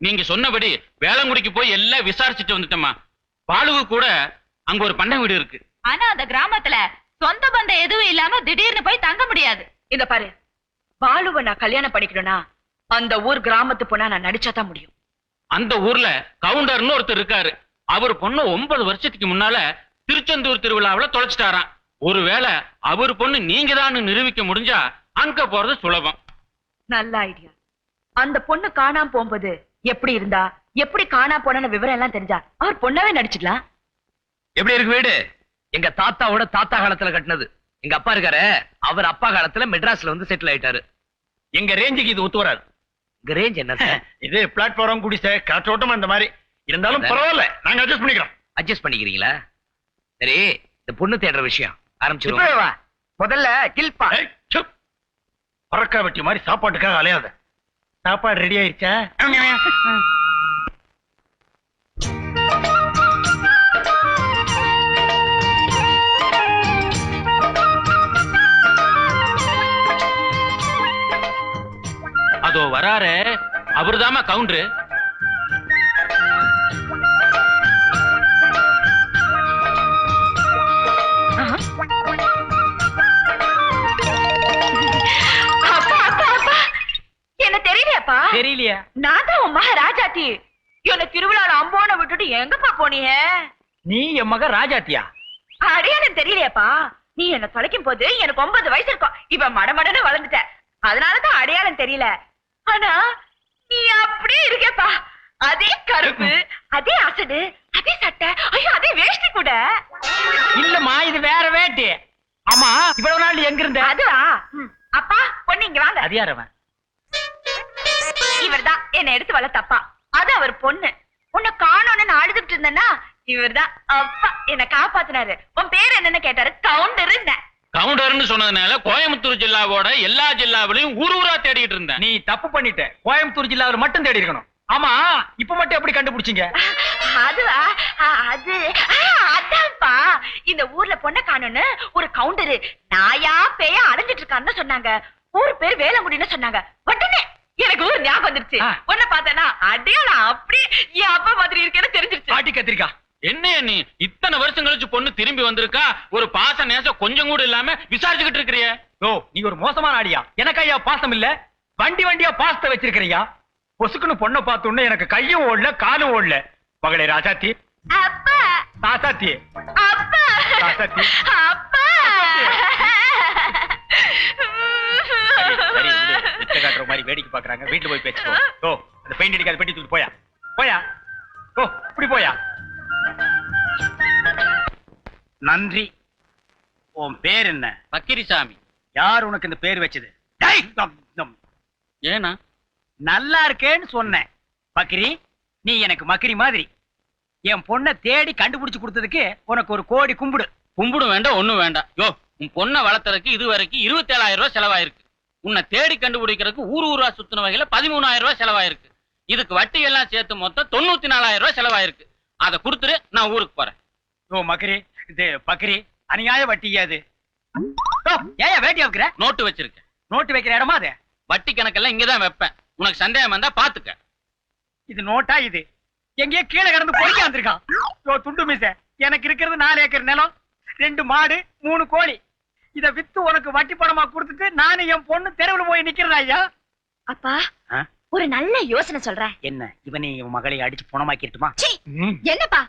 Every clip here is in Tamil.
நீங்க சொன்னபடி வேளங்குடிக்கு போய் எல்லாம் விசாரிச்சுட்டு வந்துட்டோமா பாலுவு கூட அங்க ஒரு பண்ணை வீடு இருக்கு. ஆனா அந்த கிராமத்துல சொந்த பந்தம் எதுவும் இல்லாம திடீர்னு போய் தங்க முடியாது. இந்த பாரு பாலுவை நான் கல்யாணம் பண்ணிக்கணும்னா அந்த ஊர் கிராமத்து பொண்ணா நான் நடிச்சா தான் முடியும். அந்த ஊர்ல கவுண்டர்னு ஒருத்தர் இருக்காரு. அவர் பொண்ணு ஒன்பது வருஷத்துக்கு முன்னால திருச்செந்தூர் திருவிழாவுல தொலைச்சிட்டாராம். ஒருவேளை அவர் பொண்ணு நீங்க தான் நிரூபிக்க முடிஞ்சா அங்க போறது சுலபம். நல்ல ஐடியா அந்த பொண்ணு காணாம போகும்போது எப்படி இருந்தா எப்படி காணா போன விவரம் எல்லாம் தெரிஞ்சா அவர் பொண்ணாவே நடிச்சிடலாம் எப்படி இருக்கு வீடு? எங்க தாத்தாவோட தாத்தா காலத்துல கட்டினது. எங்க அப்பா இருக்காரு அவர் அப்பா காலத்துல மெட்ராஸ்ல வந்து செட்டில் ஆயிட்டாரு. எங்க ரேஞ்சுக்கு இது ஒத்து வராது. இங்க ரேஞ்ச் என்ன இது பிளாட்ஃபார்ம் குடிசை காற்றோட்டம் அந்த மாதிரி. இருந்தாலும் பரவாயில்ல நாங்க அட்ஜஸ்ட் பண்ணிக்கிறோம். அட்ஜஸ்ட் பண்ணிக்கிறீங்களா? சரி இந்த பொண்ணு தேடுற விஷயம் ஆரம்பிச்சிருவோம். முதல்ல கில்பா. பறக்கா வெட்டி மாதிரி சாப்பாட்டுக்காக அலையாத. சாப்பாடு ரெடி ஆயிருச்சா? அதோ வராரு அவர்தாம்மா கவுண்டரு ராஜாத்தி. என்ன திருவிழால அம்போன விட்டுட்டு எங்கப்பா போனீங்க? நீ என் மக ராஜாத்தியா? அடையாளம் தெரியலையாப்பா. நீ என்ன தொலைக்கும் போது எனக்கு ஒன்பது வயசு இருக்கும். இப்ப மடமடன்னு வளர்ந்துட்ட. அதனாலதான் அடையாளம் தெரியல. ஆனா நீ அப்படியே இருக்கேப்பா அதே கருப்பு அதே அசடு அதே சட்டை ஐயோ அதே வேஷ்டி கூட. இல்லம்மா இது வேற வேட்டி. ஆமா இவ்வளவு நாள் எங்க இருந்த? அதுவா. அப்பா பொண்ணு இங்க வாங்க. அது யாரவன் இவர்தான். என்ன எடுத்து வளர்த்தப்பா அது அவர் பொண்ணு. உன்னை காணோன்னு நான் அழுதுட்டு இருந்தேன்னா இவர்தான் அப்பா என்ன காப்பாத்தினாரு. உன் பேர் என்னன்னு கேட்டாரு கவுண்டர் கவுண்டர்னு சொன்னதுனால கோயம்புத்தூர் ஜில்லாவோட எல்லா ஜில்லாவிலையும் ஊர் ஊரா தேடிட்டு இருந்தேன். நீ தப்பு பண்ணிட்ட. கோயம்புத்தூர் ஜில்லாவில் மட்டும் தேடி இருக்கணும் ஆமா இப்ப மட்டும் எப்படி கண்டுபிடிச்சீங்க? அதுவா அது ஆ, அதான்ப்பா. இந்த ஊர்ல பொண்ணை காணோன்னு ஒரு கவுண்டரு நாயா பேயா அலைஞ்சிட்டு இருக்கான்னு சொன்னாங்க. ஊர் பேர் வேலங்குடின்னு சொன்னாங்க. உடனே எனக்கு ஊர் ஞாபகம் வந்துருச்சு. உன்னை பார்த்தேன்னா அடையாளம் அப்படியே என் அப்பா மாதிரி இருக்கேன்னு தெரிஞ்சிருச்சு. பாட்டி கத்திரிக்கா. என்னைய நீ இத்தனை வருஷம் கழிச்சு பொண்ணு திரும்பி வந்திருக்கா? ஒரு பாச நேசம் கொஞ்சம் கூட இல்லாம விசாரிச்சுக்கிட்டு இருக்கிறிய. ஓ நீ ஒரு மோசமான ஆடியா. எனக்கு ஐயா பாசம் இல்ல. வண்டி வண்டியா பாசத்தை வச்சிருக்கிறியா பொசுக்குன்னு பொண்ணை பார்த்தோன்னு எனக்கு கையும் ஓடல காலும் ஓடல. மகளே ராஜாத்தி அப்பா. ராசாத்தி. அப்பா. சரி விடு. வித்த காட்டுற மாதிரி வேடிக்கை பாக்குறாங்க வீட்டுல போய் பேசிக்கோ ஓ அந்த பெயிண்ட் அடிக்காத பெட்டி தூக்கி போயா. போயா. ஓ இப்படி போயா. நன்றி. உன் பேர் என்ன? பக்கிரிசாமி. யார் உனக்கு இந்த பேர் வச்சது? டேய். ஏனா நல்லா இருக்கேன்னு சொன்னேன். பக்ரி நீ எனக்கு மக்கரி மாதிரி. என் பொண்ணை தேடி கண்டுபிடிச்சு கொடுத்ததுக்கு உனக்கு ஒரு கோடி கும்பிடு. கும்பிடும் வேண்டாம் ஒண்ணும் வேண்டாம். யோ உன் பொண்ணை வளர்த்தறதுக்கு இது வரைக்கும் இருபத்தேழாயிரம் ரூபாய் செலவாயிருக்கு. உன்னை தேடி கண்டுபிடிக்கிறதுக்கு ஊர் ஊரா சுத்தின வகையில பதிமூணாயிரம் ரூபாய் செலவாயிருக்கு. இதுக்கு வட்டி எல்லாம் சேர்த்து மொத்தம் தொண்ணூத்தி நாலாயிரம் ரூபாய் செலவாயிருக்கு. அதை கொடுத்துரு நான் ஊருக்கு போறேன். ஓ மக்கரி இது பக்ரி அநியாய வட்டியா அது. ஏயா வேட்டி வைக்கிற நோட்டு வச்சிருக்கேன். நோட்டு வைக்கிற இடமா அது? வட்டி கணக்கெல்லாம் இங்கதான் வைப்பேன். உனக்கு சந்தேகம் வந்தா பாத்துக்க. இது நோட்டா இது? எங்கேயோ கீழே கிடந்து பொறுக்கி வந்திருக்கான். துண்டு மீச. எனக்கு இருக்கிறது நாலு ஏக்கர் நிலம் ரெண்டு மாடு மூணு கோழி. இத வித்து உனக்கு வட்டி பணமா கொடுத்துட்டு நானும் என் பொண்ணு தெருவில் போய் நிக்கிறதா ஐயா. அப்பா? ஒரு நல்ல யோசனை சொல்றேன். என்ன? இவனை இவன் மகளை அடிச்சு பணமாக்கிட்டுமா? என்னப்பா?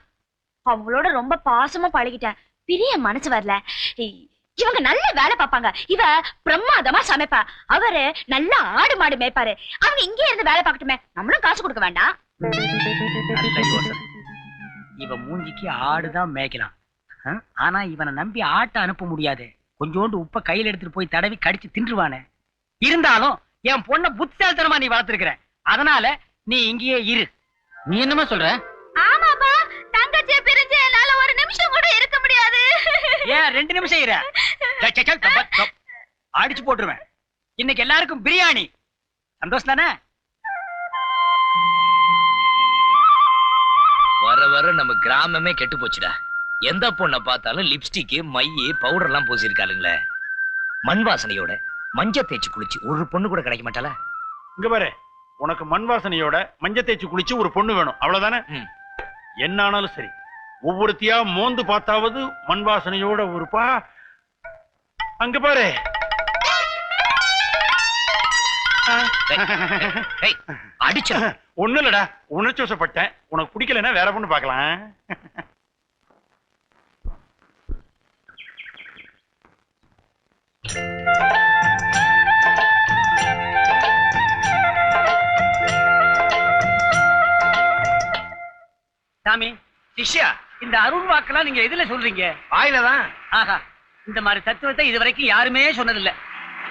அவங்களோட ரொம்ப பாசமா பழகிட்டேன். பிரிய மனசு வரல. இவங்க நல்ல வேலை பார்ப்பாங்க. இவ பிரமாதமா சமைப்பா. அவரு நல்லா ஆடு மாடு மேய்ப்பாரு. அவங்க இங்கே இருந்து வேலை பார்க்கட்டுமே. நம்மளும் காசு கொடுக்க வேண்டாம். இவன் மூஞ்சிக்கு ஆடுதான் மேய்க்கலாம்? ஆனா இவனை நம்பி ஆட்டை அனுப்ப முடியாது. கொஞ்சோண்டு உப்ப கையில எடுத்துட்டு போய் தடவி கடிச்சு தின்றுவானே. இருந்தாலும் என் பொண்ணை புத்திசாலித்தனமா நீ வளர்த்திருக்கிற. அதனால நீ இங்கேயே இரு. நீ என்னமா சொல்ற? ஆமாப்பா தங்கச்சிய பிரிஞ்சு என்னால ஒரு நிமிஷம் கூட இருக்க முடியாது. ஏன் ரெண்டு நிமிஷம் இரு. சே, சே, சே, தப்ப, தப். அடிச்சு போட்டுருவேன். இன்னைக்கு எல்லாருக்கும் பிரியாணி. சந்தோஷம் தானே? வர வர நம்ம கிராமமே கெட்டு போச்சுடா. எந்த பொண்ணை பார்த்தாலும் லிப்ஸ்டிக் மைய பவுடர் எல்லாம் பூசிருக்காளுங்களே மண் வாசனையோட மஞ்சள் தேய்ச்சி குளிச்சு ஒரு பொண்ணு கூட கிடைக்க மாட்டாளா? இங்க பாரு உனக்கு மண் வாசனையோட மஞ்சள் தேய்ச்சி குளிச்சு ஒரு பொண்ணு வேணும். அவ்வளவுதானே. என்ன ஆனாலும் சரி ஒவ்வொருத்தியா மோந்து பார்த்தாவது மண் வாசனையோட ஒருப்பா அங்க பாரு. அடிச்ச ஒண்ணு இல்லடா உணர்ச்சி வசப்பட்டேன். உனக்கு பிடிக்கலன்னா வேற பொண்ணு பார்க்கலாம். சாமி சிஷ்யா இந்த அருண் வாக்கெல்லாம் நீங்க எதுல சொல்றீங்க? வாயிலதான். ஆஹா இந்த மாதிரி தத்துவத்தை இது வரைக்கும் யாருமே சொன்னதில்ல.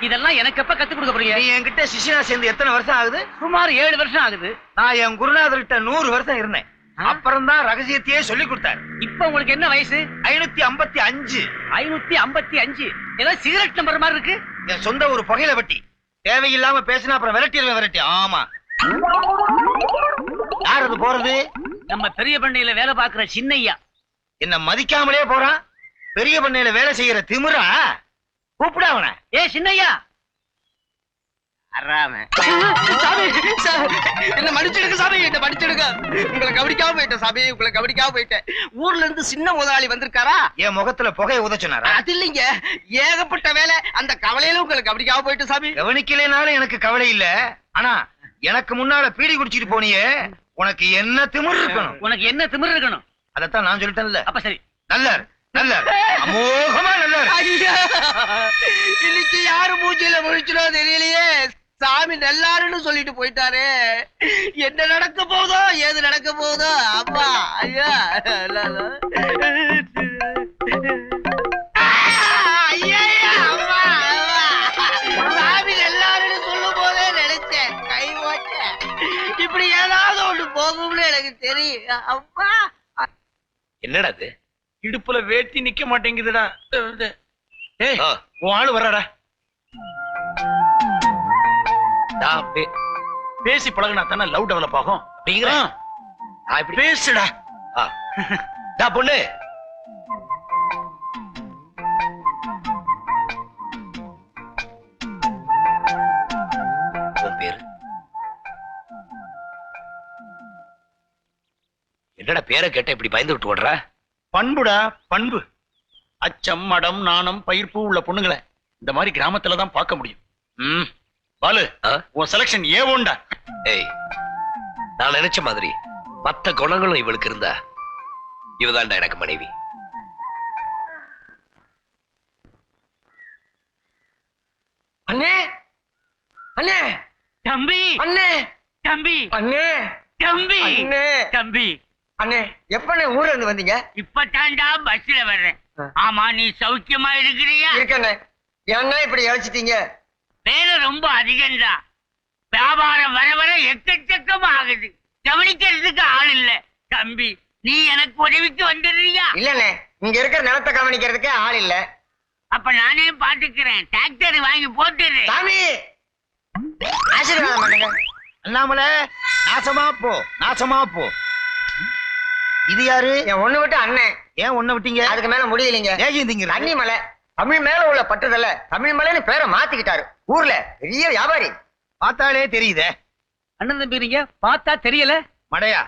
இதெல்லாம் எனக்கு எப்ப கத்து கொடுக்க நீ போறீங்க என்கிட்ட சிஷ்யனா சேர்ந்து எத்தனை வருஷம் ஆகுது? சுமார் ஏழு வருஷம் ஆகுது. நான் என் குருநாதர்கிட்ட நூறு வருஷம் இருந்தேன்? அப்புறம் தான் ரகசியத்தையே சொல்லி கொடுத்தாரு. இப்ப உங்களுக்கு என்ன வயசு? ஐநூத்தி ஐம்பத்தி அஞ்சு. ஐநூத்தி ஐம்பத்தி அஞ்சு. ஏதோ சிகரெட் நம்பர் மாதிரி இருக்கு. என் சொந்த ஒரு புகையில வட்டி. தேவையில்லாம பேசினா அப்புறம் விரட்டிடுவேன் விரட்டி. ஆமா. யார் அது போறது? நம்ம பெரிய பண்ணையில வேலை பார்க்கிற சின்னையா. என்ன மதிக்காமலே போறான் பெரிய பண்ணையில வேலை செய்யற திமிரா? கூப்பிட அவனை. ஏ சின்னையா. என்ன மன்னிச்சிடுங்க சாமி என்ன மன்னிச்சிடுங்க. உங்களை கவனிக்காம போயிட்டேன் சாமி உங்களை கவனிக்காம போயிட்டேன். ஊர்ல இருந்து சின்ன முதலாளி வந்திருக்காரா? என் முகத்துல புகையை உதச்சுனாரா அது இல்லைங்க. ஏகப்பட்ட வேலை. அந்த கவலையில உங்களை கவனிக்காம போயிட்டு சாமி. கவனிக்கலைனாலும் எனக்கு கவலை இல்ல. ஆனா எனக்கு முன்னால பீடி குடிச்சிட்டு போனியே. உனக்கு என்ன திமிர் இருக்கணும்? உனக்கு என்ன திமிரு இருக்கணும்? அதத்தான் நான் சொல்லிட்டேன்ல. அப்ப சரி. நல்லர் நல்லர் அமோகமா நல்லர் இன்னைக்கு யாரு மூஞ்சில முழிச்சிடோ தெரியலையே. சாமி நல்லாருன்னு சொல்லிட்டு போயிட்டாரே. என்ன நடக்க போதோ ஏது நடக்க போதோ அம்மா ஐயா! எனக்கு தெரியும். அம்மா என்னடா இது இடுப்புல வேட்டி நிக்க மாட்டேங்குதுடா. ஏய் ஆ, உன் ஆளு வர்றாடா. டா, அப்படியே. பேசி பழகுனா தானே லவ் டெவலப் ஆகும். அப்படிங்கிற. ஆ, நான் இப்படி. பேசுடா. ஆ. டா பொண்ணு. என்னடா பேரை கேட்ட இப்படி பயந்து விட்டு ஓடுற? பண்புடா பண்பு. அச்சம் மடம் நாணம் பயிர்ப்பு உள்ள பொண்ணுங்களை இந்த மாதிரி கிராமத்துல தான் பார்க்க முடியும். ம். பாலு? உன் செலக்ஷன் ஏ ஒண்டா ஏய் நான் நினைச்ச மாதிரி மத்த குணங்களும் இவளுக்கு இருந்தா இவதான்டா எனக்கு மனைவி. அண்ணே! அண்ணே! தம்பி! அண்ணே! தம்பி! அண்ணே! தம்பி! அண்ணே! தம்பி! அண்ணே எப்பண்ணே ஊர்ல இருந்து வந்தீங்க? இப்பதான்டா பஸ்ல வர்றேன். ஆமா நீ சௌக்கியமா இருக்கிறியா? இருக்கண்ணே. ஏன்னா இப்படி இழைச்சிட்டீங்க வேலை ரொம்ப அதிகம்தான் வியாபாரம் வர வர எக்கச்சக்கமா ஆகுது. கவனிக்கிறதுக்கு ஆள் இல்ல. தம்பி நீ எனக்கு உதவிக்கு வந்துடுறியா? இல்லண்ணே இங்க இருக்கிற நிலத்தை கவனிக்கிறதுக்கே ஆள் இல்ல. அப்ப நானே பாத்துக்கிறேன். டிராக்டர் வாங்கி போட்டுரு சாமி! ஆசீர்வாதம் பண்ணுங்க. அண்ணாமலை நாசமா போ நாசமா போ. இது யாரு? என் ஒண்ணு விட்டு அண்ணன். ஏன் ஒண்ணு விட்டீங்க? அதுக்கு மேல முடியலைங்க. ஏகிந்தீங்க தண்ணி மலை. தமிழ் மேல உள்ள பட்டுதல்ல. தமிழ் மலைன்னு பேரை மாத்திக்கிட்டாரு. ஊர்ல பெரிய வியாபாரி. பார்த்தாலே தெரியுதே. அண்ணன் தம்பி நீங்க பார்த்தா தெரியல? மடையா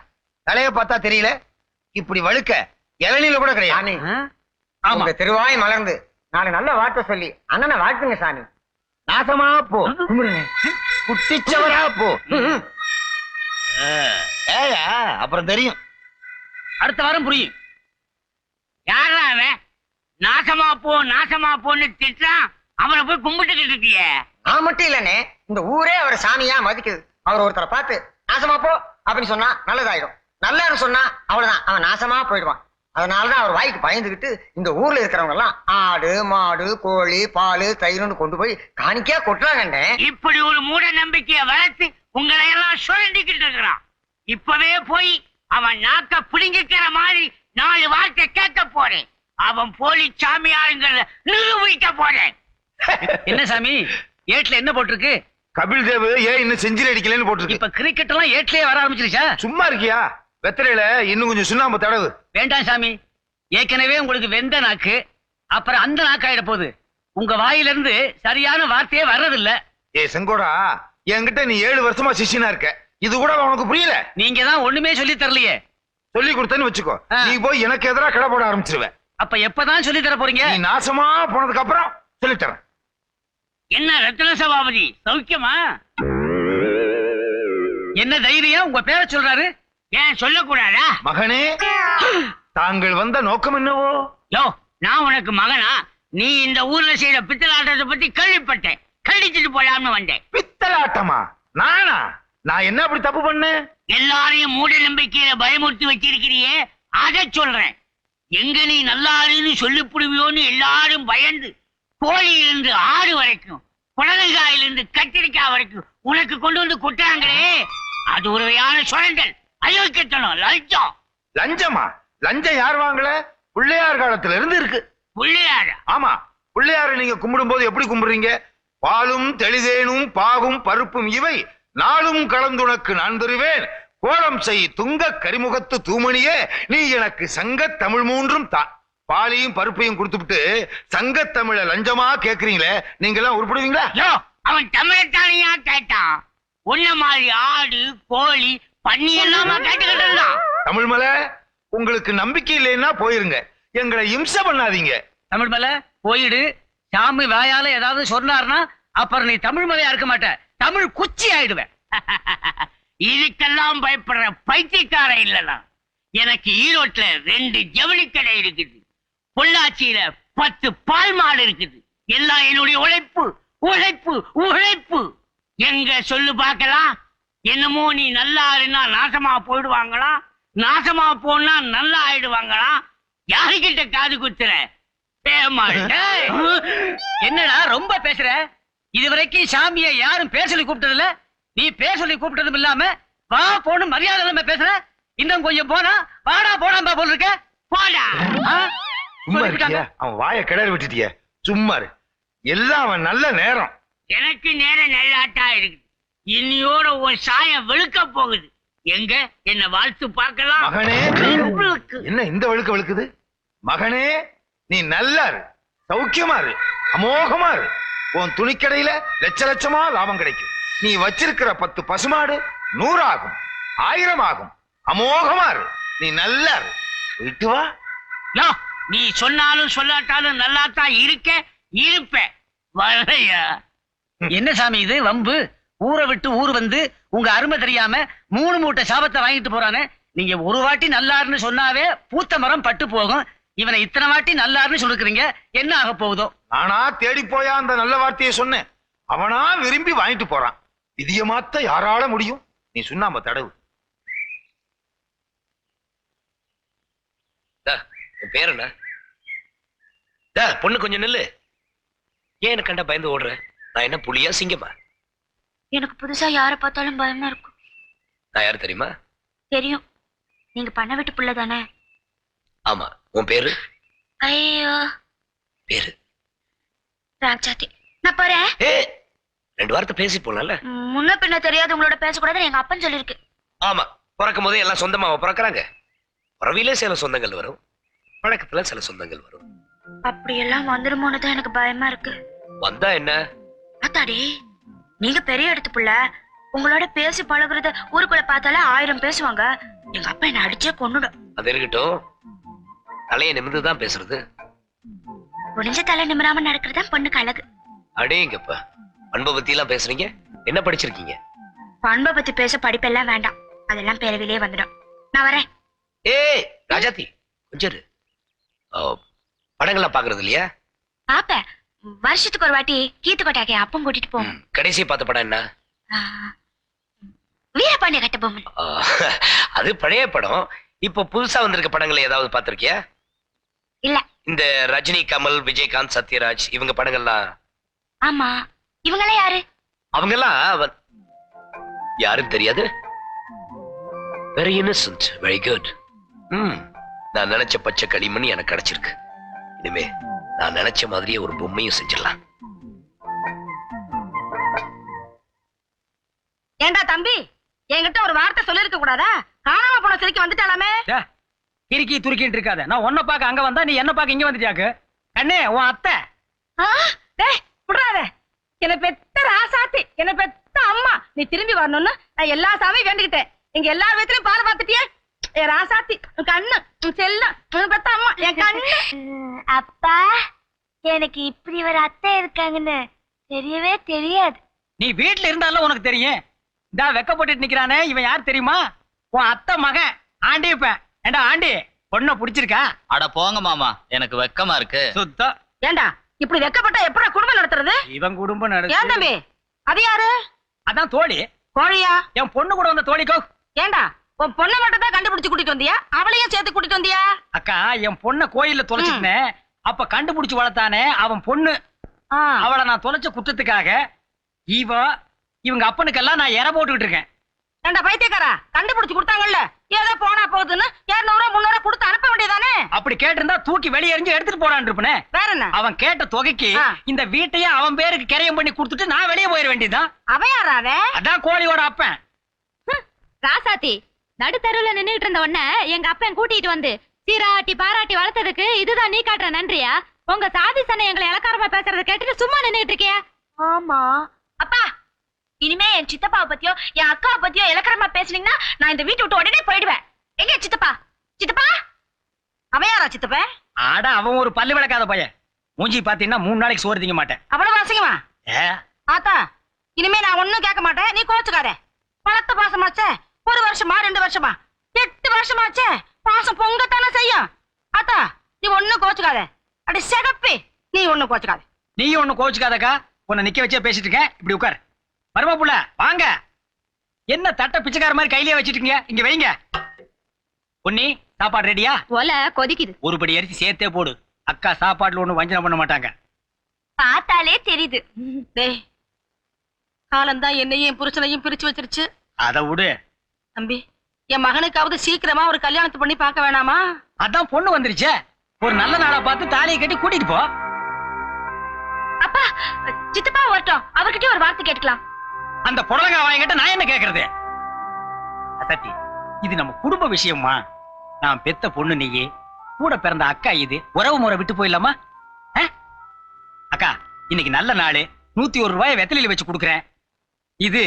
தலைய பார்த்தா தெரியல? இப்படி வழுக்க இளநில கூட கிடையாது. ஆமா. திருவாய் மலர்ந்து. நாலு நல்ல வார்த்தை சொல்லி அண்ணனை வாழ்த்துங்க சாமி. நாசமா போ. குட்டிச்சவரா போ. ஏயா அப்புறம் தெரியும். அடுத்த வாரம் புரியும். யாரா அவன்? நாசமா போ நாசமா போன்னு திட்டான் அவனை போய் கும்பிட்டுக்கிட்டு இருக்கியே. நான் மட்டும் இல்லனே இந்த ஊரே அவர் சாமியா மதிக்குது. அவர் ஒருத்தரை பார்த்து நாசமா போ அப்படின்னு சொன்னா நல்லதாயிடும் நல்லன்னு சொன்னா அவ்வளவுதான் அவன் நாசமா போயிடுவான். அதனாலதான் அவர் வாய்க்கு பயந்துகிட்டு இந்த ஊர்ல இருக்கிறவங்க எல்லாம் ஆடு மாடு கோழி பால் தயிர்னு கொண்டு போய் காணிக்கையா கொட்டுறாங்கண்ணே இப்படி ஒரு மூட நம்பிக்கைய வளர்த்து உங்களை எல்லாம் சுரண்டிக்கிட்டு இருக்கிறான். இப்பவே போய் அவன் நாக்க பிடுங்கிக்கிற மாதிரி நாலு வார்த்தை கேட்க போறேன். அவன் போலி சாமியாருங்கிறத நிரூபிக்க போறேன். என்ன சாமி? ஏட்ல என்ன போட்டிருக்கு? கபில் தேவ் ஏன் இன்னும் செஞ்சுரி அடிக்கலன்னு போட்டிருக்கு? இப்ப கிரிக்கெட் எல்லாம் ஏட்லயே வர ஆரம்பிச்சிருச்சா? சும்மா இருக்கியா? வெத்தலையில இன்னும் கொஞ்சம் சுண்ணாம்பு தடவு. வேண்டாம் சாமி. ஏற்கனவே உங்களுக்கு வெந்த நாக்கு அப்புறம் அந்த நாக்கு ஆயிட போகுது. உங்க வாயிலிருந்து சரியான வார்த்தையே வர்றதில்ல. ஏ செங்கோடா என்கிட்ட நீ ஏழு வருஷமா சிஷ்யனா இருக்க. இது கூட உனக்கு புரியல. நீங்க தான் ஒண்ணுமே சொல்லி தரலையே. சொல்லி கொடுத்தேன்னு வச்சுக்கோ. நீ போய் எனக்கு எதிரா கடை போட ஆரம்பிச்சிருவ. அப்ப எப்பதான் சொல்லி தர போறீங்க? நீ நாசமா போனதுக்கு அப்புறம் சொல்லித்தரேன் என்ன ரத்ன சபாபதி சௌக்கியமா? என்ன தைரியம்? உங்க பேரை சொல்றாரு. ஏன் சொல்லக்கூடாதா? மகனே தாங்கள் வந்த நோக்கம் என்னவோ? யோ நான் உனக்கு மகனா? நீ இந்த ஊர்ல செய்யற பித்தலாட்டத்தை பத்தி கேள்விப்பட்டேன். கண்டிச்சுட்டு போலாம்னு வந்தேன். பித்தலாட்டமா? நானா? நான் என்ன அப்படி தப்பு பண்ணேன் எல்லாரையும் மூட நம்பிக்கையில பயமுறுத்தி வச்சிருக்கிறியே அத சொல்றேன். எங்க நீ நல்லாருன்னு சொல்லி புடுவியோன்னு எல்லாரும் பயந்து கோழியிலிருந்து ஆடு வரைக்கும் புடலங்காயிலிருந்து கத்திரிக்காய் வரைக்கும் உனக்கு கொண்டு வந்து கொட்டுறாங்களே அது ஒரு வகையான சுரண்டல். அயோக்கியத்தனம் லஞ்சம். லஞ்சமா? லஞ்சம் யார் வாங்கல? பிள்ளையார் காலத்துல இருந்து இருக்கு. புள்ளையாரா. ஆமா பிள்ளையாரை நீங்க கும்பிடும் போது எப்படி கும்பிடுறீங்க? பாலும் தெளிதேனும் பாகும் பருப்பும் இவை நாளும் கலந்துனக்கு நான் தருவேன். கோலம் செய் துங்க கரிமுகத்து தூமணியே. நீ எனக்கு சங்க தமிழ் மூன்றும் தா பாலையும் பருப்பையும் கொடுத்துட்டு சங்க தமிழ லஞ்சமா கேக்குறீங்களே நீங்க எல்லாம் உருப்படுவீங்களா அவன் தமிழத்தானியா கேட்டான்? உன்ன மாதிரி ஆடு கோழி பன்னி எல்லாமா கேட்டுக்கிட்டு இருந்தான். தமிழ் மலை உங்களுக்கு நம்பிக்கை இல்லைன்னா போயிருங்க. எங்களை இம்சை பண்ணாதீங்க. தமிழ் மலை போயிடு. சாமி வாயால ஏதாவது சொன்னார்னா அப்புறம் நீ தமிழ் மலையா இருக்க மாட்ட. தமிழ் குச்சி ஆயிடுவேன். இதுக்கெல்லாம் பயப்படுற பைத்தியக்காரன் இல்லனா எனக்கு ஈரோட்ல ரெண்டு ஜவுளி கடை இருக்குது. பொள்ளாச்சியில பத்து பால் மாடு இருக்குது. எல்லாம் என்னுடைய உழைப்பு உழைப்பு உழைப்பு. எங்க சொல்லு பார்க்கலாம். என்னமோ நீ நல்லா இருந்தா நாசமா போயிடுவாங்களா? நாசமா போனா நல்லா ஆயிடுவாங்களா? யாருக்கிட்ட காது குத்துற. என்னடா ரொம்ப பேசுற? இதுவரைக்கும் சாமியை யாரும் பேர் சொல்லி கூப்பிட்டது இல்ல நீ பேர் சொல்லி கூப்பிட்டதும் இல்லாம வா போன்னு மரியாதை இல்லாம பேசுற. இன்னும் கொஞ்சம் போனா வாடா போடாம்பா போல் இருக்க. போடா? சும்மா. இருக்கியா? அவன் வாயை கிளறி விட்டுட்டிய. சும்மா எல்லாம் அவன் நல்ல நேரம். எனக்கு நேரம் நல்லாட்டா இருக்கு. இன்னியோட ஒரு சாயம் வெளுக்க போகுது. எங்க? என்ன வாழ்த்து பார்க்கலாம். மகனே. என்ன இந்த வழுக்க வழுக்குது மகனே நீ நல்லா இரு. சௌக்கியமா இரு. அமோகமா இரு. உன் துணிக்கடையில லட்ச லட்சமா லாபம் கிடைக்கும். நீ வச்சிருக்கிற பத்து பசுமாடு நூறாகும் ஆயிரம் ஆகும் அமோகமா இரு. நீ நல்லா இரு. போயிட்டு வா. யோ, நீ சொன்னாலும் சொல்லாட்டாலும் நல்லா தான் இருக்க இருப்ப. என்ன சாமி இது? வம்பு? ஊரை விட்டு ஊர் வந்து உங்க அருமை தெரியாம மூணு மூட்டை சாபத்தை வாங்கிட்டு போறானே? நீங்க ஒரு வாட்டி நல்லாருன்னு சொன்னாவே பூத்த மரம் பட்டு போகும். இவனை இத்தனை வாட்டி நல்லாருன்னு சொல்லிருக்கிறீங்க என்ன ஆக போகுதோ? நானா தேடி போயா அந்த நல்ல வார்த்தையை சொன்னேன். அவனா விரும்பி வாங்கிட்டு போறான். விதிய மாத்த யாரால முடியும்? நீ சுண்ணாம தடவு. உன் பேர் என்ன? டா, பொண்ணு கொஞ்சம் நில்லு. ஏன் எனக்கு கண்ட பயந்து ஓடுற? நான் என்ன புலியா சிங்கமா? எனக்கு புதுசா யார பார்த்தாலும் பயமா இருக்கும் நான் யாரு தெரியுமா? தெரியும். நீங்க பண்ண விட்டு புள்ள தானே? ஆமா உன் பேரு? ஐயோ. பேரு? ராஜாத்தி நான் போறேன். ரெண்டு வார்த்தை பேசி போலாம்ல? முன்ன பின்ன தெரியாது உங்களோட பேசக்கூடாதுன்னு எங்க அப்பன் சொல்லிருக்கு ஆமா பிறக்கும் போதே எல்லாம் சொந்தமாவ பிறக்கறாங்க. பிறவிலே சில சொந்தங்கள் வரும் பழக்கத்துல சில சொந்தங்கள் வரும். அப்படி எல்லாம் வந்துருமோன்னு தான் எனக்கு பயமா இருக்கு. வந்தா என்ன? அத்தாடி நீங்க பெரிய இடத்து புள்ள உங்களோட பேசி பழகுறத ஊருக்குள்ள பார்த்தாலே ஆயிரம் பேசுவாங்க. எங்க அப்பா என்ன அடிச்சே கொன்னுடும். அது இருக்கட்டும். தலையை நிமிர்ந்து தான் பேசுறது. முடிஞ்ச தலை நிமிராம நடக்கிறதா பொண்ணுக்கு அழகு. அடேங்கப்பா அன்பை பத்தி எல்லாம் பேசுறீங்க? என்ன படிச்சிருக்கீங்க? பண்பை பத்தி பேச படிப்பெல்லாம் வேண்டாம். அதெல்லாம் பிறவிலே வந்துடும். நான் வரேன். ஏய் ராஜாத்தி கொஞ்சம் படங்கள்லாம் பாக்குறது இல்லையா? பாப்பேன். வருஷத்துக்கு ஒரு வாட்டி கீத்து கொட்டாக்கை அப்பம் கூட்டிட்டு போவோம் கடைசி பார்த்த படம் என்ன? வீரபாண்டிய கட்டபொம்மன். அது பழைய படம். இப்போ புதுசா வந்திருக்க படங்களை ஏதாவது பார்த்திருக்கியா? இல்ல. இந்த ரஜினி கமல் விஜயகாந்த் சத்யராஜ் இவங்க படங்கள்லாம். ஆமா. இவங்கெல்லாம் யாரு? அவங்கெல்லாம் வ- யாரும் தெரியாது. வெரி இன்னசென்ட் வெரி குட் ம். நான் நினைச்ச பச்சை களிமண் எனக்கு கிடைச்சிருக்கு. இனிமே நான் நினைச்ச மாதிரியே ஒரு பொம்மையும் செஞ்சிடலாம். ஏண்டா தம்பி? என்கிட்ட ஒரு வார்த்தை சொல்லிருக்க கூடாதா? காணாம போன சிரிக்கு வந்துட்டாலாமே டே, கிறுக்கி துருக்கிட்டு இருக்காத. நான் உன்னை பார்க்க அங்க வந்தா நீ என்ன பார்க்க இங்க வந்துட்டியாக்கு? கண்ணே உன் அத்தை. டேய் விடாத என்ன பெத்த ராசாத்தி என்ன பெத்த பெத்த அம்மா. நீ திரும்பி வரணும்னு நான் எல்லா சாமியும் வேண்டிக்கிட்டேன். இங்க எல்லா வீட்லயும் பால் பார்த்துட்டியே? ஏ ராசாத்தி உன் கண்ணு உன் செல்லம் உன் பெத்த அம்மா என் கண்ணு. அப்பா எனக்கு இப்படி ஒரு அத்தை இருக்காங்கன்னு தெரியவே தெரியாது. நீ வீட்டுல இருந்தாலும் உனக்கு தெரியும். இந்தா வெக்கப்பட்டு நிக்கிறானே இவன் யார் தெரியுமா? உன் அத்தை மகன். ஆண்டிப்பேன் ஏண்டா ஆண்டி பொண்ணை பிடிச்சிருக்கா? அட போங்க மாமா எனக்கு வெக்கமா இருக்கு. சுத்தம் ஏண்டா இப்படி வெக்கப்பட்டா எப்படி குடும்பம் நடத்துறது? இவன் குடும்பம் ஏன் தம்பி? அது யாரு? அதான் தோழி. கோழியா? என் பொண்ணு கூட வந்த தோழிக்கோ. ஏண்டா உன் பொண்ணை மட்டும் தான் கண்டுபிடிச்சு கூட்டிட்டு வந்தியா? அவளையும் சேர்த்து கூட்டிட்டு வந்தியா? அக்கா என் பொண்ண கோயில்ல தொலைச்சிருந்தேன் அப்ப கண்டுபிடிச்சு வளர்த்தானே அவன் பொண்ணு. ஆ. அவளை நான் தொலைச்ச குற்றத்துக்காக இவ இவங்க அப்பனுக்கெல்லாம் நான் எற போட்டுக்கிட்டு இருக்கேன். ஏண்டா பைத்தியக்காரா? கண்டுபிடிச்சு கொடுத்தாங்கல்ல. ஏதோ போனா போகுதுன்னு இருநூறு முன்னூறு கொடுத்து அனுப்ப வேண்டியதானே? அப்படி கேட்டிருந்தா தூக்கி வெளியே எறிஞ்சு எடுத்துட்டு போறான் இருப்பனே. வேற என்ன? அவன் கேட்ட தொகைக்கு. இந்த வீட்டையே அவன் பேருக்கு கிரையம் பண்ணி கொடுத்துட்டு நான் வெளியே போயிட வேண்டியதுதான். அவன் யாரா அவன்? அதான் கோழியோட அப்பன். ராசாத்தி நடுத்தருவுல நின்னுட்டு இருந்த உடனே எங்க அப்பன் கூட்டிட்டு வந்து சீராட்டி பாராட்டி வளர்த்ததுக்கு இதுதான் நீ காட்டுற நன்றியா? உங்க சாதி சனை எங்களை இலக்காரமா பேசுறத கேட்டுட்டு சும்மா நின்னுட்டு இருக்கியா? ஆமா. அப்பா இனிமே என் சித்தப்பாவை பத்தியோ என் அக்காவை பத்தியோ இலக்கரமா பேசுனீங்கன்னா நான் இந்த வீட்டை விட்டு உடனே போயிடுவேன். எங்க சித்தப்பா? சித்தப்பா? அவன் யாரா சித்தப்ப? ஆடா அவன் ஒரு பல்லு விளக்காத பையன். மூஞ்சி பாத்தீங்கன்னா மூணு நாளைக்கு சோறு திங்க மாட்டேன். அவ்வளவு அசிங்கமா? ஆத்தா இனிமே நான் ஒண்ணும் கேட்க மாட்டேன். நீ கோச்சுக்காத பழத்த பாசமாச்சே? ஒரு வருஷமா ரெண்டு வருஷமா? எட்டு வருஷமாச்சே? பாசம் பொங்கத்தானே செய்யும். ஆத்தா நீ ஒண்ணும் கோச்சுக்காத அடி சிகப்பி நீ ஒண்ணும் கோச்சுக்காத நீயும் ஒண்ணு கோச்சுக்காதக்கா உன்னை நிக்க வச்சே பேசிட்டு இருக்கேன். இப்படி உட்கார். மரும புள்ள? வாங்க. என்ன தட்டை பிச்சைக்கார மாதிரி கையிலே வச்சிட்டு இருக்கீங்க இங்க வைங்க. பொன்னி சாப்பாடு ரெடியா ஒல கொதிக்குது. ஒரு படி அரிசி சேர்த்தே போடு. அக்கா சாப்பாடுல ஒண்ணு வஞ்சனம் பண்ண மாட்டாங்க. பார்த்தாலே தெரியுது. டேய் காலம்தான் என்னையும் என் புருஷனையும் பிரிச்சு வச்சிருச்சு. அதை விடு. தம்பி என் மகனுக்காவது சீக்கிரமா ஒரு கல்யாணத்தை பண்ணி பார்க்க வேணாமா? அதான் பொண்ணு வந்துருச்சே. ஒரு நல்ல நாளா பார்த்து தாலியை கட்டி கூட்டிட்டு போ. அப்பா சித்தப்பா வரட்டும். அவர்கிட்டயும் ஒரு வார்த்தை கேட்டுக்கலாம். அந்த புடலங்கா வாங்கிட்ட நான் என்ன கேக்குறது? இது நம்ம குடும்ப விஷயமா நான் பெத்த பொண்ணு நீயே. கூட பிறந்த அக்கா இது. உறவு முறை விட்டு போயிடலாமா? அக்கா இன்னைக்கு நல்ல நாள். நூத்தி ஒரு ரூபாய் வெத்தலையில வச்சு கொடுக்குறேன். இது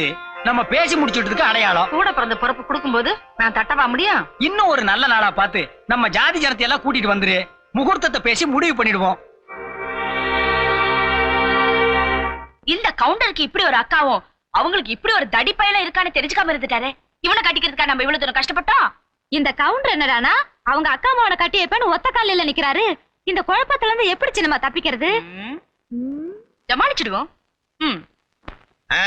நம்ம பேசி முடிச்சுட்டதுக்கு அடையாளம். கூட பிறந்த பிறப்பு கொடுக்கும்போது நான் தட்டவா முடியும்? இன்னும் ஒரு நல்ல நாளா பார்த்து நம்ம ஜாதி ஜனத்தை எல்லாம் கூட்டிட்டு வந்துரு. முகூர்த்தத்தை பேசி முடிவு பண்ணிடுவோம். இந்த கவுண்டருக்கு இப்படி ஒரு அக்காவும் அவங்களுக்கு இப்படி ஒரு தடி பையல இருக்கான்னு தெரிஞ்சுக்காம இருந்துட்டாரே. இவனை கட்டிக்கிறதுக்கா நம்ம இவ்வளவு தூரம் கஷ்டப்பட்டோம்? இந்த கவுண்டர் என்னடானா அவங்க அக்கா அம்மாவோட கட்டி வைப்பேன்னு ஒத்த காலில நிக்கிறாரு. இந்த குழப்பத்துல இருந்து எப்படி சின்னமா தப்பிக்கிறது? ஜமாளிச்சிடுவோம். ம். ஆ,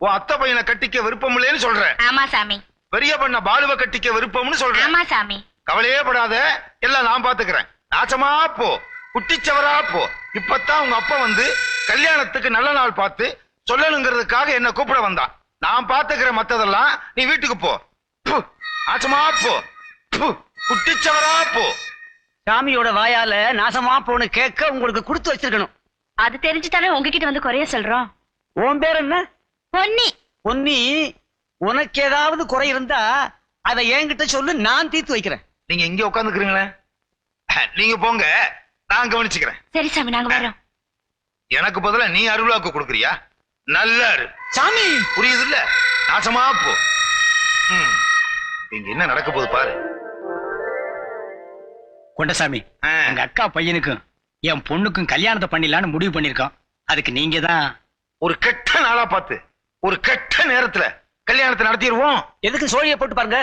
உன் அத்தை பையனை கட்டிக்க விருப்பம் இல்லைன்னு சொல்ற ஆமா சாமி. பெரிய பண்ண பாலுவை கட்டிக்க விருப்பம்னு சொல்ற ஆமா சாமி. கவலையே படாத எல்லாம் நான் பாத்துக்கிறேன். நாசமா போ குட்டிச்சவரா போ. இப்பதான் உங்க அப்பா வந்து கல்யாணத்துக்கு நல்ல நாள் பார்த்து சொல்லணுங்கிறதுக்காக என்ன கூப்பிட வந்தான் நான் பாத்துக்கிற மத்ததெல்லாம் நீ வீட்டுக்கு போ. நாசமா போ. குட்டிச்சவரா போ. சாமியோட வாயால நாசமா போன கேட்க உங்களுக்கு கொடுத்து வச்சிருக்கணும். அது தெரிஞ்சுதானே உங்ககிட்ட வந்து குறைய சொல்றோம். உன் பேர் என்ன? பொன்னி. பொன்னி உனக்கு ஏதாவது குறை இருந்தா அதை என்கிட்ட சொல்லு நான் தீர்த்து வைக்கிறேன். நீங்க இங்க உட்காந்துக்கிறீங்களே நீங்க போங்க நான் கவனிச்சுக்கிறேன். சரி சாமி நாங்க வரோம் எனக்கு பதிலா நீ அருள்வாக்கு கொடுக்குறியா? நல்லா இரு சாமி! புரியுது இல்ல நாசமா போ. இங்க என்ன நடக்க போகுது பாரு. கொண்டசாமி. எங்க அக்கா பையனுக்கும் என் பொண்ணுக்கும் கல்யாணத்தை பண்ணிடலான்னு முடிவு பண்ணிருக்கோம் அதுக்கு நீங்க தான் ஒரு கெட்ட நாளா பார்த்து ஒரு கெட்ட நேரத்துல கல்யாணத்தை நடத்திடுவோம். எதுக்கு சோழியை போட்டு பாருங்க.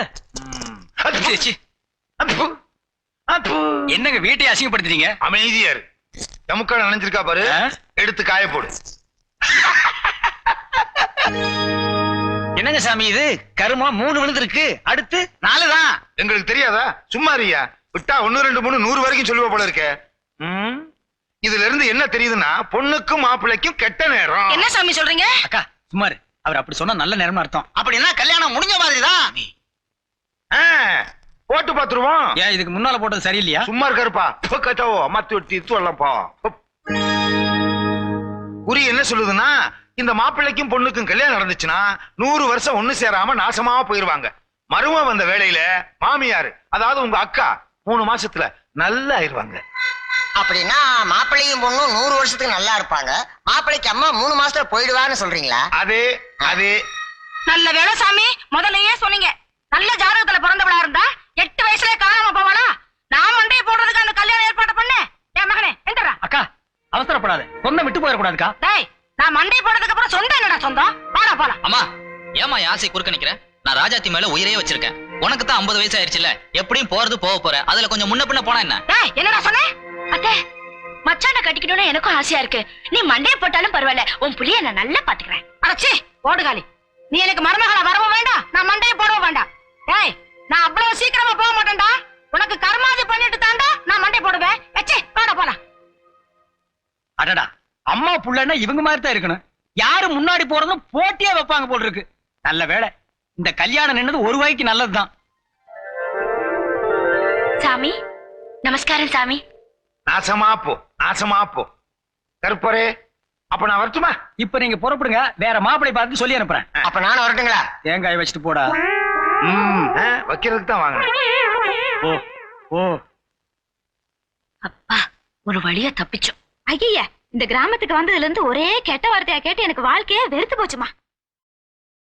என்னங்க வீட்டை அசிங்கப்படுத்துறீங்க அமைதியா இரு. எமுக்கால நினைஞ்சிருக்கா பாரு? எடுத்து காய போடு. என்னங்க சாமி இது? கருமா மூணு விழுந்திருக்கு. அடுத்து நாலுதான் எங்களுக்கு தெரியாதா? சும்மா இருயா விட்டா ஒண்ணு ரெண்டு மூணு நூறு வரைக்கும் சொல்லுவ போல இருக்க. ம். இதுல இருந்து என்ன தெரியுதுன்னா பொண்ணுக்கும் மாப்பிள்ளைக்கும் கெட்ட நேரம். என்ன சாமி சொல்றீங்க? அக்கா சுமார் அவர் அப்படி சொன்னா நல்ல நேரம்னு அர்த்தம். அப்படின்னா கல்யாணம் முடிஞ்ச மாதிரி தான். ஆ, போட்டு பாத்துருவோம். ஏன் இதுக்கு முன்னால போட்டது சரியில்லையா? சும்மா இருக்காருப்பா. கச்சாவோ அம்மாத்தி ஒட்டி வரலாம்ப்பா. குறி என்ன சொல்லுதுன்னா இந்த மாப்பிள்ளைக்கும் பொண்ணுக்கும் கல்யாணம் நடந்துச்சுன்னா நூறு வருஷம் ஒண்ணு சேராம நாசமா போயிருவாங்க. மரும வந்த வேலையில மாமியாரு அதாவது உங்க அக்கா மூணு மாசத்துல நல்லா ஆயிருவாங்க. அப்படின்னா மாப்பிள்ளையும் பொண்ணும் நூறு வருஷத்துக்கு நல்லா இருப்பாங்க. மாப்பிள்ளைக்கு அம்மா மூணு மாசத்துல போயிடுவான்னு சொல்றீங்களா? அது அது. நல்ல வேலை சாமி முதல்லயே சொன்னீங்க. நல்ல ஜாதகத்துல பிறந்தவளா இருந்தா எட்டு வயசுல காணாம போவாளா? நான் மண்டைய போடுறதுக்கு அந்த கல்யாணம் ஏற்பாடு பண்ணேன். என் மகனே எந்தரா அக்கா அவசரப்படாத. சொந்தம் விட்டு போயிடக்கூடாதுக்கா. டேய் நான் மண்டை போடுறதுக்கு அப்புறம் சொந்தம் என்னடா சொந்தம். வாடா போலாம். அம்மா ஏமா என் ஆசை குறுக்க நிக்கிற? நான் ராஜாத்தி மேல உயிரே வச்சிருக்கேன். உனக்கு தான் ஐம்பது வயசு ஆயிருச்சுல எப்படியும் போறது போக போற. அதுல கொஞ்சம் முன்ன பின்ன போனா என்ன? என்னடா சொன்ன? அத்தை மச்சான கட்டிக்கணும்னு எனக்கும் ஆசையா இருக்கு. நீ மண்டைய போட்டாலும் பரவாயில்ல உன் புள்ளைய நான் நல்லா பாத்துக்கிறேன். அடச்சி ஓடுகாலி நீ எனக்கு மருமகளா வரவும் வேண்டாம் நான் மண்டைய போடவும் வேண்டாம். டேய் நான் அவ்வளவு சீக்கிரமா போக மாட்டேன்டா. உனக்கு கர்மாதி பண்ணிட்டு தாண்டா நான் மண்டை போடுவேன். வச்சே வாடா போலாம். அடடா அம்மா புள்ளன்னா இவங்க மாதிரி தான் இருக்கணும். யாரு முன்னாடி போறதும் போட்டியே வைப்பாங்க போல் இருக்கு. நல்ல வேளை இந்த கல்யாணம் நின்னது ஒரு வாய்க்கு நல்லதுதான். சாமி நமஸ்காரம் சாமி. நாசமா போ நாசமா போ. கருப்பரே அப்ப நான் வரட்டுமா? இப்ப நீங்க புறப்படுங்க வேற மாப்பிளை பார்த்து சொல்லி அனுப்புறேன். அப்ப நானும் வரட்டுங்களா? தேங்காய் வச்சுட்டு போடா? ம், வைக்கிறதுக்கு தான் வாங்கினேன் ஓ ஓ. அப்பா ஒரு வழியா தப்பிச்சோம். ஐய இந்த கிராமத்துக்கு வந்ததுல இருந்து ஒரே கெட்ட வார்த்தையா கேட்டு எனக்கு வாழ்க்கையே வெறுத்து போச்சுமா.